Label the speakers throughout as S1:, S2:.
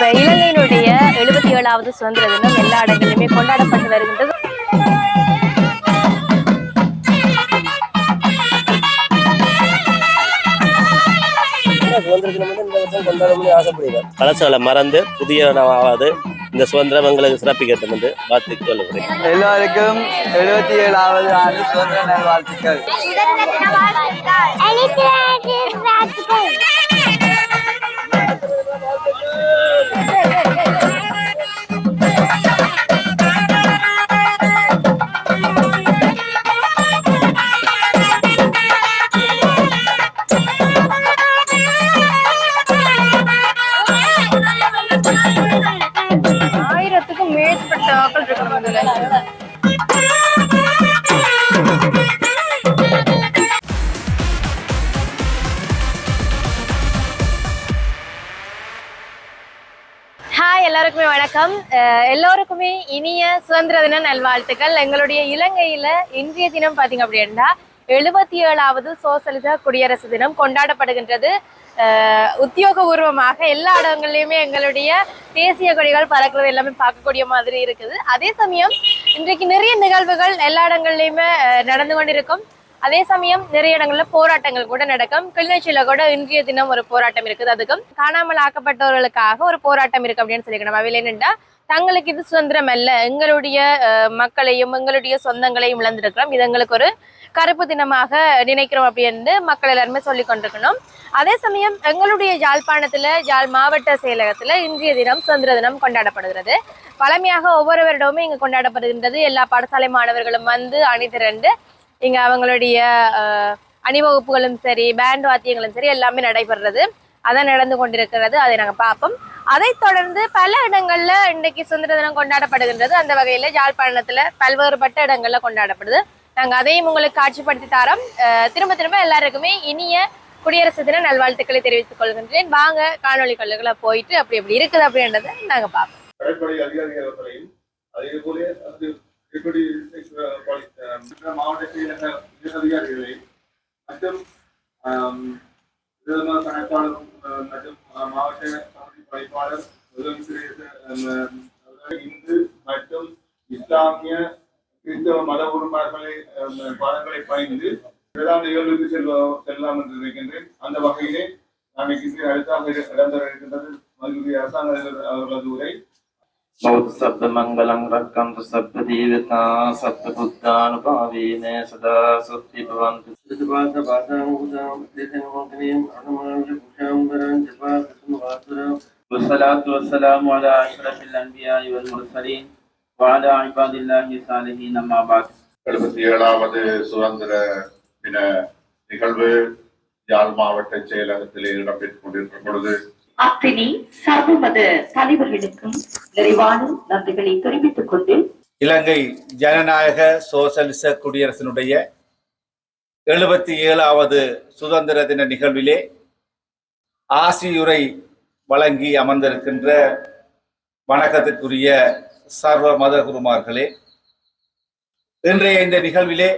S1: இப்போ இலங்கையினுடைய எழுபத்தி ஏழாவது சுதந்திர தினம் எல்லா இடங்களிலுமே கொண்டாடப்பட்டு வருகின்றது சுதந்திர மறந்து புதிய இந்த சுதந்திரம் எங்களுக்கு சிறப்பிக்கட்டும் என்று வாழ்த்து
S2: சொல்லுகிறேன் எல்லாருக்கும் எழுபத்தி ஏழாவது ஆண்டு சுதந்திர வாழ்த்துக்கள்
S3: எல்லாருக்குமே வணக்கம் எல்லோருக்குமே இனிய சுதந்திர தின நல்வாழ்த்துக்கள் எங்களுடைய இலங்கையில இன்றைய தினம் பார்த்தீங்க அப்படின்னா எழுபத்தி ஏழாவது சோசலிச குடியரசு தினம் கொண்டாடப்படுகின்றது உத்தியோகபூர்வமாக எல்லா இடங்கள்லையுமே எங்களுடைய தேசிய கொடிகள் பறக்கிறது எல்லாமே பார்க்கக்கூடிய மாதிரி இருக்குது அதே சமயம் இன்றைக்கு நிறைய நிகழ்வுகள் எல்லா இடங்கள்லையுமே நடந்து கொண்டிருக்கும் அதே சமயம் நிறைய இடங்கள்ல போராட்டங்கள் கூட நடக்கும் கிளிநொச்சியில கூட இன்றைய தினம் ஒரு போராட்டம் இருக்குது அதுக்கும் காணாமல் ஆக்கப்பட்டவர்களுக்காக ஒரு போராட்டம் இருக்கு அப்படின்னு சொல்லிக்கணும் அவையில் என்னென்னா தங்களுக்கு இது சுதந்திரம் அல்ல எங்களுடைய மக்களையும் எங்களுடைய சொந்தங்களையும் இழந்திருக்கிறோம் இது எங்களுக்கு ஒரு கருப்பு தினமாக நினைக்கிறோம் அப்படின்னு மக்கள் எல்லாருமே சொல்லி கொண்டிருக்கணும் அதே சமயம் எங்களுடைய யாழ்ப்பாணத்தில் யாழ் மாவட்ட செயலகத்தில் இன்றைய தினம் சுதந்திர தினம் கொண்டாடப்படுகிறது பழமையாக ஒவ்வொரு வருடமும் இங்கே கொண்டாடப்படுகின்றது எல்லா பாடசாலை மாணவர்களும் வந்து அணிதிரண்டு இங்கே அவங்களுடைய அணிவகுப்புகளும் சரி பேண்ட் வாத்தியங்களும் சரி எல்லாமே நடைபெறுறது அதான் நடந்து கொண்டிருக்கிறது அதை நாங்கள் பார்ப்போம் அதைத் தொடர்ந்து பல இடங்கள்ல இன்றைக்கு சுதந்திர தினம் கொண்டாடப்படுகின்றது அந்த வகையில யாழ்ப்பாணத்துல பல்வேறுபட்ட இடங்கள்ல கொண்டாடப்படுது நாங்க அதையும் உங்களுக்கு காட்சிப்படுத்தி தரோம் திரும்ப திரும்ப எல்லாருக்குமே இனிய குடியரசு தின நல்வாழ்த்துக்களை தெரிவித்துக் கொள்கின்றேன் வாங்க காணொலி கொள்ளுகளை போயிட்டு அப்படி எப்படி இருக்குது அப்படின்றத நாங்க
S4: பார்ப்போம் இப்படி மாவட்ட செயலக அதிகாரிகளை மற்றும் கணக்காளர் மற்றும் மாவட்ட கமிட்டி பணிப்பாளர் இந்து மற்றும் இஸ்லாமிய கிறிஸ்தவ மத உறுப்பினர்களை பதங்களை பணிந்து பிரதான நிகழ்வுக்கு செல்வ செல்லலாம் என்று நினைக்கின்றேன் அந்த வகையிலே நாம் அடுத்தாக இடம்பெற இருக்கின்றது மதுரை அரசாங்க அவர்களது உரை
S5: බෞද්ධ සබ්බ මංගලං රක්කන්තු සබ්බ දේවතා සබ්බ බුද්ධානුභාවේන සදා සුත්ති
S6: භවන්තු සුදවාද වාදං උදාම් දේතං වන්දනේම් අනුමානුෂ කුෂාම්බරං ජස්වා සුම
S7: වාතුරං والسلام على أشرف الأنبياء والمرسلين وعلى عباد الله الصالحين أما بعد
S8: எழுபத்தி சுதந்திர தின நிகழ்வு யாழ் மாவட்ட செயலகத்திலே இடம்பெற்றுக் கொண்டிருக்கும் பொழுது
S9: அத்தினி தலைவர்களுக்கும் நிறைவான நன்றிகளை தெரிவித்துக்
S10: கொண்டு இலங்கை ஜனநாயக சோசலிச குடியரசினுடைய எழுபத்தி ஏழாவது சுதந்திர தின நிகழ்விலே ஆசியுரை வழங்கி அமர்ந்திருக்கின்ற வணக்கத்திற்குரிய சர்வ மத குருமார்களே இன்றைய இந்த நிகழ்விலே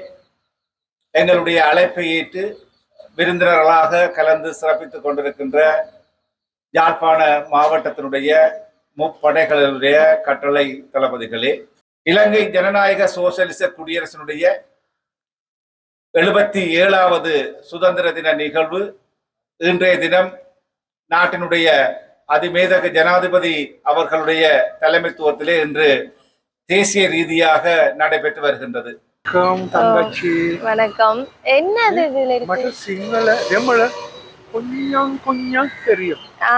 S10: எங்களுடைய அழைப்பை ஏற்று விருந்தினர்களாக கலந்து சிறப்பித்துக் கொண்டிருக்கின்ற யாழ்ப்பாண மாவட்டத்தினுடைய முப்படைகளினுடைய கட்டளை தளபதிகளே இலங்கை ஜனநாயக சோசியலிச குடியரசினுடைய எழுபத்தி ஏழாவது சுதந்திர தின நிகழ்வு இன்றைய தினம் நாட்டினுடைய அதிமேதக ஜனாதிபதி அவர்களுடைய தலைமைத்துவத்திலே இன்று தேசிய ரீதியாக நடைபெற்று வருகின்றது
S11: வணக்கம் என்ன
S12: சிங்கள കുഞ്ഞും കുഞ്ഞും ചെറിയ
S11: ആ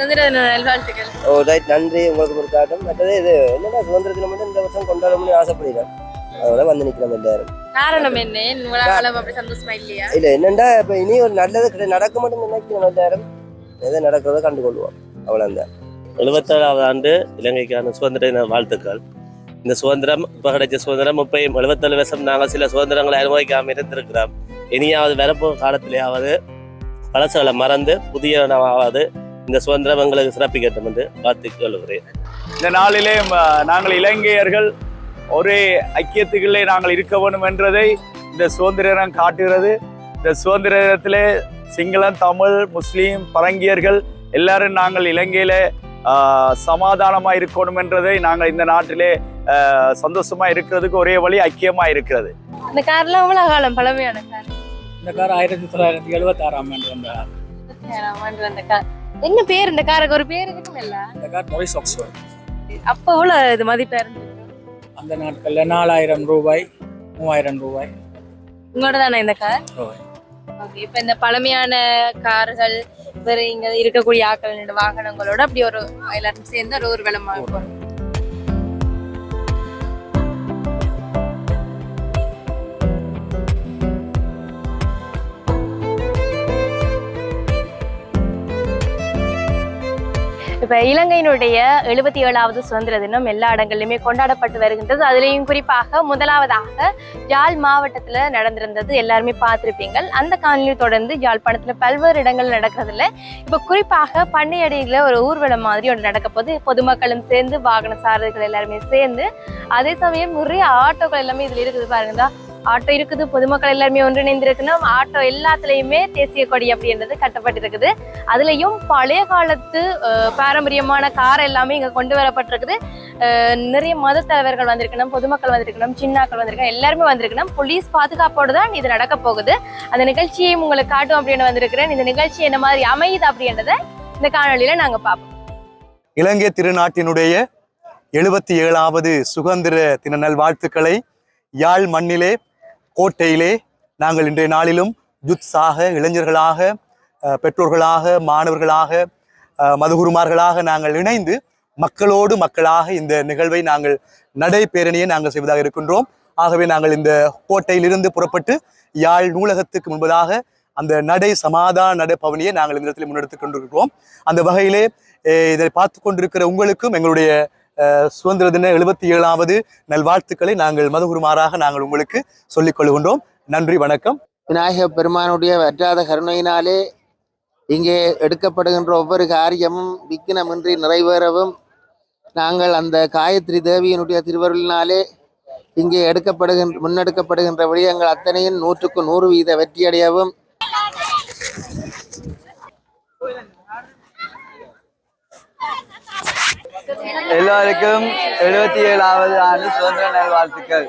S13: சுதந்திர தின
S14: நல்வாழ்த்துக்கள் ஓ ரைட் நன்றி உங்களுக்கு ஒரு காட்டம் மற்றது இது என்னன்னா சுதந்திர தினம் மட்டும் இந்த வருஷம் கொண்டாடணும்னு ஆசைப்படுகிறேன் அதோட வந்து நிற்கிறோம் எல்லாரும்
S13: காரணம் என்ன அப்படி சந்தோஷமா இல்லையா இல்ல என்னண்டா
S14: இப்ப இனி ஒரு நல்லது கிடையாது நடக்க மட்டும் நினைக்கிறோம் எல்லாரும் எதை நடக்கிறத கண்டுகொள்வோம் அவ்வளவுதான்
S15: எழுபத்தேழாவது ஆண்டு இலங்கைக்கான சுதந்திர தின வாழ்த்துக்கள் இந்த சுதந்திரம் இப்போ கிடைச்ச சுதந்திரம் இப்போ எழுபத்தேழு வருஷம் நாங்கள் சில சுதந்திரங்களை அனுபவிக்காமல் இருந்திருக்கிறோம் இனியாவது வரப்போ காலத்திலேயாவது பழசுகளை மறந்து புதியனவாவது இந்த சுதந்திரம் எங்களுக்கு சிறப்பிக்கட்டும் என்று பார்த்து
S16: கொள்கிறேன் இந்த நாளிலே நாங்கள் இலங்கையர்கள் ஒரே ஐக்கியத்துக்குள்ளே நாங்கள் இருக்க வேண்டும் என்றதை இந்த சுதந்திரம் காட்டுகிறது இந்த சுதந்திரத்திலே சிங்களம் தமிழ் முஸ்லீம் பரங்கியர்கள் எல்லாரும் நாங்கள் இலங்கையில சமாதானமாக இருக்கணும் என்றதை நாங்கள் இந்த நாட்டிலே சந்தோஷமாக இருக்கிறதுக்கு ஒரே வழி ஐக்கியமாக இருக்கிறது
S17: இந்த கார்லாம் அவ்வளோ காலம் பழமையான கார்
S18: இந்த கார் ஆயிரத்தி தொள்ளாயிரத்தி எழுபத்தி ஆறாம்
S17: ஆண்டு வந்த கார் என்ன பேர் இந்த காருக்கு ஒரு பேர் இருக்குமில்ல இந்த கார்
S18: மொரிஸ் ஆக்ஸ்ஃபோர்ட்
S17: அப்போ எவ்வளோ இது மதிப்பாக இருந்துச்சு
S18: அந்த நாட்களில் நாலாயிரம் ரூபாய் மூவாயிரம் ரூபாய்
S17: உங்களோட தானே இந்த கார் ஓகே இப்போ இந்த பழமையான கார்கள் வேறு இங்கே இருக்கக்கூடிய ஆக்கள் வாகனங்களோட அப்படி ஒரு எல்லாரும் சேர்ந்து ஒரு விளம்பரம்
S19: இப்போ இலங்கையினுடைய எழுபத்தி ஏழாவது சுதந்திர தினம் எல்லா இடங்கள்லையுமே கொண்டாடப்பட்டு வருகின்றது அதுலேயும் குறிப்பாக முதலாவதாக யாழ் மாவட்டத்தில் நடந்திருந்தது எல்லாருமே பார்த்துருப்பீங்கள் அந்த காணொலியை தொடர்ந்து யாழ்ப்பாணத்தில் பல்வேறு இடங்கள் நடக்கிறதுல இப்போ குறிப்பாக பண்ணையடியில் ஒரு ஊர்வலம் மாதிரி ஒன்று நடக்க போது பொதுமக்களும் சேர்ந்து வாகன சாரதிகள் எல்லாருமே சேர்ந்து அதே சமயம் நிறைய ஆட்டோக்கள் எல்லாமே இதில் இருக்குது பாருங்கதான் ஆட்டோ இருக்குது பொதுமக்கள் எல்லாருமே ஒன்றிணைந்திருக்கணும் ஆட்டோ எல்லாத்துலேயுமே தேசிய கொடி அப்படின்றது கட்டப்பட்டிருக்குது அதுலேயும் பழைய காலத்து பாரம்பரியமான கார் எல்லாமே இங்கே கொண்டு வரப்பட்டிருக்குது நிறைய மத தலைவர்கள் வந்திருக்கணும் பொதுமக்கள் வந்திருக்கணும் சின்னாக்கள் வந்திருக்கணும் எல்லாருமே வந்திருக்கணும் போலீஸ் பாதுகாப்போடு தான் இது நடக்க போகுது அந்த நிகழ்ச்சியை உங்களுக்கு காட்டும் அப்படின்னு வந்திருக்கிறேன் இந்த நிகழ்ச்சி என்ன மாதிரி அமையுது அப்படின்றத இந்த காணொலியில் நாங்கள் பார்ப்போம்
S20: இலங்கை திருநாட்டினுடைய எழுபத்தி ஏழாவது சுதந்திர தின நல் வாழ்த்துக்களை யாழ் மண்ணிலே கோட்டையிலே நாங்கள் இன்றைய நாளிலும் யுத்ஸாக இளைஞர்களாக பெற்றோர்களாக மாணவர்களாக மதுகுருமார்களாக நாங்கள் இணைந்து மக்களோடு மக்களாக இந்த நிகழ்வை நாங்கள் நடைபேரணியை நாங்கள் செய்வதாக இருக்கின்றோம் ஆகவே நாங்கள் இந்த கோட்டையிலிருந்து புறப்பட்டு யாழ் நூலகத்துக்கு முன்பதாக அந்த நடை சமாதான நடை பவனியை நாங்கள் இந்த இடத்தில் முன்னெடுத்து கொண்டிருக்கிறோம் அந்த வகையிலே இதை பார்த்து கொண்டிருக்கிற உங்களுக்கும் எங்களுடைய சுதந்திர தின எழுபத்தி ஏழாவது நல்வாழ்த்துக்களை நாங்கள் மதகுருமாறாக நாங்கள் உங்களுக்கு சொல்லிக் கொள்கின்றோம் நன்றி வணக்கம்
S21: விநாயக பெருமானுடைய வற்றாத கருணையினாலே இங்கே எடுக்கப்படுகின்ற ஒவ்வொரு காரியமும் விக்கினமின்றி நிறைவேறவும் நாங்கள் அந்த காயத்ரி தேவியினுடைய திருவருளினாலே இங்கே எடுக்கப்படுகின்ற முன்னெடுக்கப்படுகின்ற விடயங்கள் அத்தனையும் நூற்றுக்கு நூறு வீத வெற்றியடையவும்
S22: எல்லோருக்கும் எழுபத்தி ஏழாவது ஆண்டு சுதந்திர நாள்
S23: வாழ்த்துக்கள்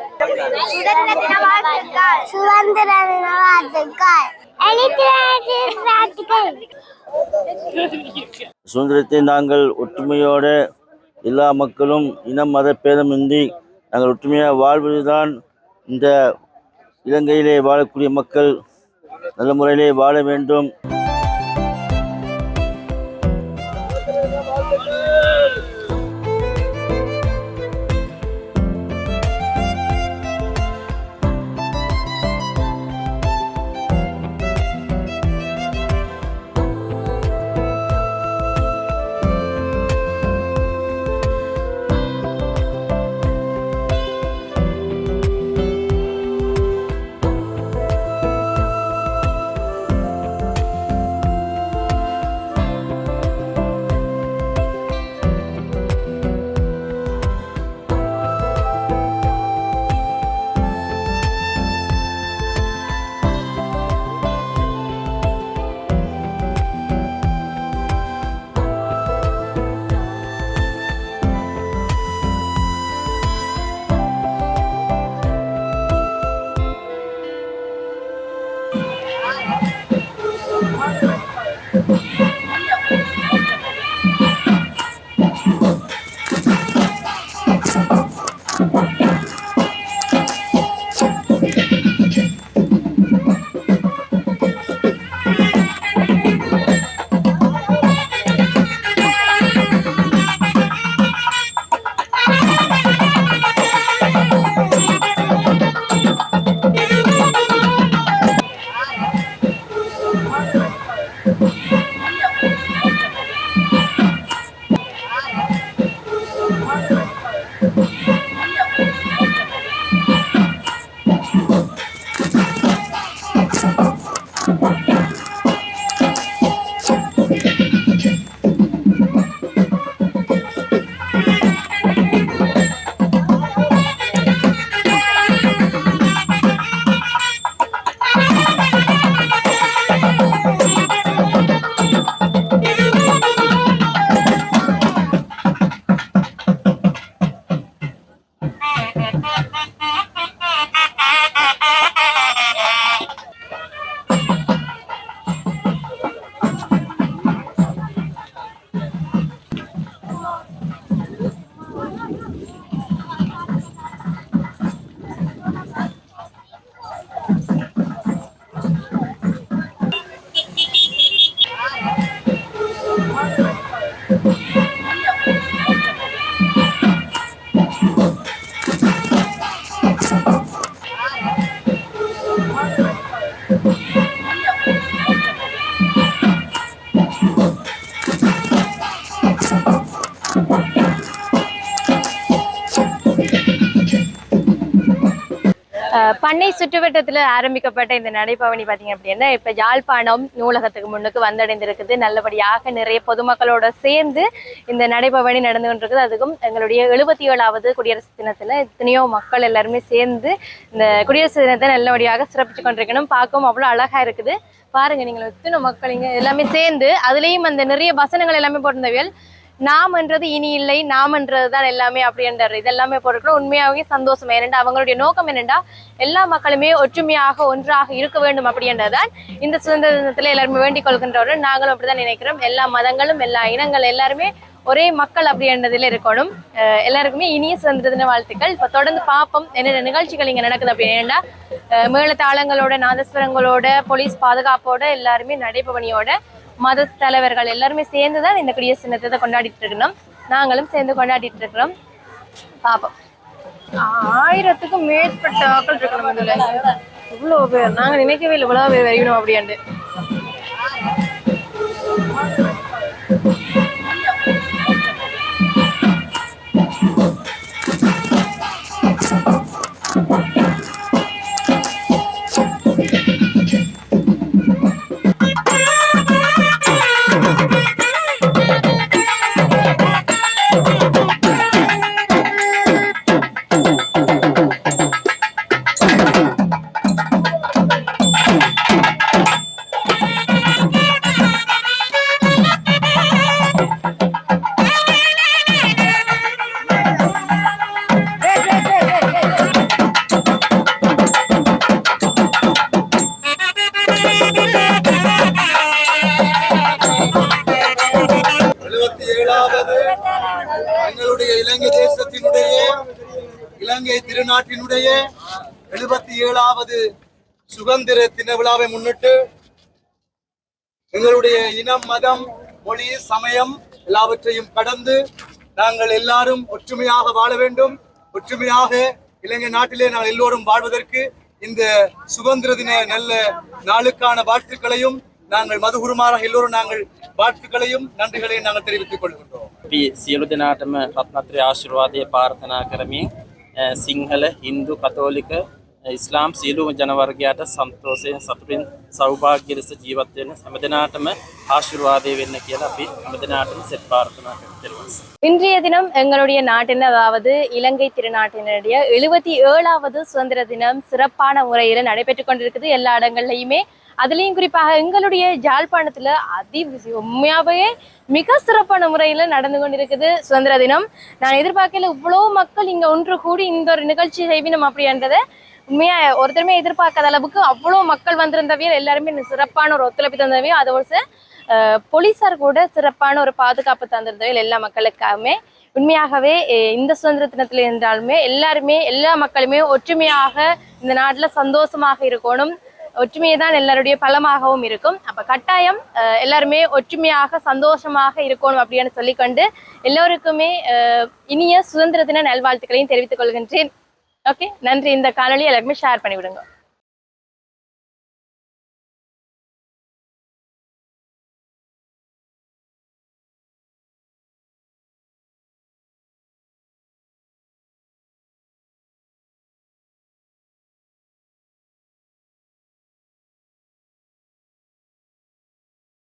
S24: சுதந்திரத்தை நாங்கள் ஒற்றுமையோடு எல்லா மக்களும் இனம் மத பேதமின்றி நாங்கள் ஒற்றுமையாக வாழ்வதுதான் இந்த இலங்கையிலே வாழக்கூடிய மக்கள் நல்ல முறையிலே வாழ வேண்டும்
S25: பண்ணை சுற்றுவட்டத்தில் ஆரம்பிக்கப்பட்ட இந்த நடைபவனி பார்த்தீங்க அப்படின்னா இப்போ யாழ்ப்பாணம் நூலகத்துக்கு முன்னுக்கு வந்தடைந்திருக்குது நல்லபடியாக நிறைய பொதுமக்களோடு சேர்ந்து இந்த நடைபவனி நடந்து கொண்டிருக்குது அதுக்கும் எங்களுடைய எழுபத்தி ஏழாவது குடியரசு தினத்தில் எத்தனையோ மக்கள் எல்லாருமே சேர்ந்து இந்த குடியரசு தினத்தை நல்லபடியாக சிறப்பிச்சு கொண்டிருக்கணும் பார்க்கவும் அவ்வளோ அழகாக இருக்குது பாருங்கள் நீங்கள் எத்தனை மக்கள் இங்கே எல்லாமே சேர்ந்து அதுலேயும் அந்த நிறைய வசனங்கள் எல்லாமே போட்டிருந்தவியல் நாம்ன்றது இனி இல்லை நாம்ன்றது தான் எல்லாமே அப்படின்ற இது எல்லாமே பொருட்களும் உண்மையாகவே சந்தோஷம் ஏனென்றா அவங்களுடைய நோக்கம் என்னென்னா எல்லா மக்களுமே ஒற்றுமையாக ஒன்றாக இருக்க வேண்டும் அப்படின்றதான் இந்த சுதந்திர தினத்தில் எல்லாருமே வேண்டிக் கொள்கின்றவர்கள் நாங்களும் அப்படிதான் நினைக்கிறோம் எல்லா மதங்களும் எல்லா இனங்கள் எல்லாருமே ஒரே மக்கள் அப்படின்றதுல இருக்கணும் எல்லாருக்குமே இனிய சுதந்திர தின வாழ்த்துக்கள் இப்போ தொடர்ந்து பார்ப்போம் என்னென்ன நிகழ்ச்சிகள் இங்கே நடக்குது அப்படின்னா மேல தாளங்களோட நாதஸ்வரங்களோட போலீஸ் பாதுகாப்போட எல்லாருமே நடைபவனியோட மத தலைவர்கள் எல்லாருமே சேர்ந்து தான் இந்த குடியரசு தினத்தை கொண்டாடிட்டு இருக்கணும் நாங்களும் சேர்ந்து கொண்டாடிட்டு இருக்கிறோம்
S17: பாப்போம் ஆயிரத்துக்கும் மேற்பட்ட ஆக்கள் இருக்கணும் இவ்வளவு பேர் நாங்க நினைக்கவே இல்லை இவ்வளவு பேர் வரையணும் அப்படியாண்டு
S26: இருக்கிறது எங்களுடைய இலங்கை தேசத்தினுடைய இலங்கை திருநாட்டினுடைய எழுபத்தி ஏழாவது சுதந்திர தின விழாவை முன்னிட்டு எங்களுடைய இனம் மதம் மொழி சமயம் எல்லாவற்றையும் கடந்து நாங்கள் எல்லாரும் ஒற்றுமையாக வாழ வேண்டும் ஒற்றுமையாக இலங்கை நாட்டிலே நாங்கள் எல்லோரும் வாழ்வதற்கு இந்த சுதந்திர தின நல்ல நாளுக்கான வாழ்த்துக்களையும் நாங்கள் மதுகுருமாராக எல்லோரும் நாங்கள் வாழ்த்துக்களையும் நன்றிகளையும் நாங்கள் தெரிவித்துக் கொள்கின்றோம்
S27: සියලු දෙනාටම රත්නත්‍රය ආශිර්වාදය පාර්ථනා කරමින් සිංහල හින්දු කතෝලික ඉස්ලාම් සියලුම ජනවර්ගයාට සන්තෝෂයෙන් සතුටින් සෞභාග්‍ය ලෙස ජීවත් වෙන හැම දිනාටම ආශිර්වාදේ
S28: இன்றைய தினம் எங்களுடைய நாட்டின் அதாவது இலங்கை திருநாட்டினுடைய எழுபத்தி ஏழாவது சுதந்திர தினம் சிறப்பான முறையில் நடைபெற்றுக் கொண்டிருக்குது எல்லா இடங்கள்லையுமே அதுலேயும் குறிப்பாக எங்களுடைய ஜாழ்ப்பாணத்தில் அதி உண்மையாகவே மிக சிறப்பான முறையில் நடந்து கொண்டிருக்குது சுதந்திர தினம் நான் எதிர்பார்க்கல இவ்வளோ மக்கள் இங்கே ஒன்று கூடி இந்த ஒரு நிகழ்ச்சி செய்வினம் அப்படின்றதை உண்மையாக ஒருத்தருமே எதிர்பார்க்காத அளவுக்கு அவ்வளோ மக்கள் வந்திருந்தவையும் எல்லாருமே சிறப்பான ஒரு ஒத்துழைப்பு தந்தவையும் அதை ஒரு போலீஸார் கூட சிறப்பான ஒரு பாதுகாப்பு தந்திருந்தவையில் எல்லா மக்களுக்காகவுமே உண்மையாகவே இந்த சுதந்திர தினத்தில் இருந்தாலுமே எல்லாருமே எல்லா மக்களுமே ஒற்றுமையாக இந்த நாட்டில் சந்தோஷமாக இருக்கணும் ஒற்றுமையை தான் எல்லாருடைய பலமாகவும் இருக்கும் அப்போ கட்டாயம் எல்லாருமே ஒற்றுமையாக சந்தோஷமாக இருக்கணும் அப்படின்னு சொல்லிக்கொண்டு எல்லோருக்குமே இனிய சுதந்திர தின நல்வாழ்த்துக்களையும் தெரிவித்துக் கொள்கின்றேன் ஓகே நன்றி இந்த காணொலி எல்லாருமே ஷேர் பண்ணிவிடுங்க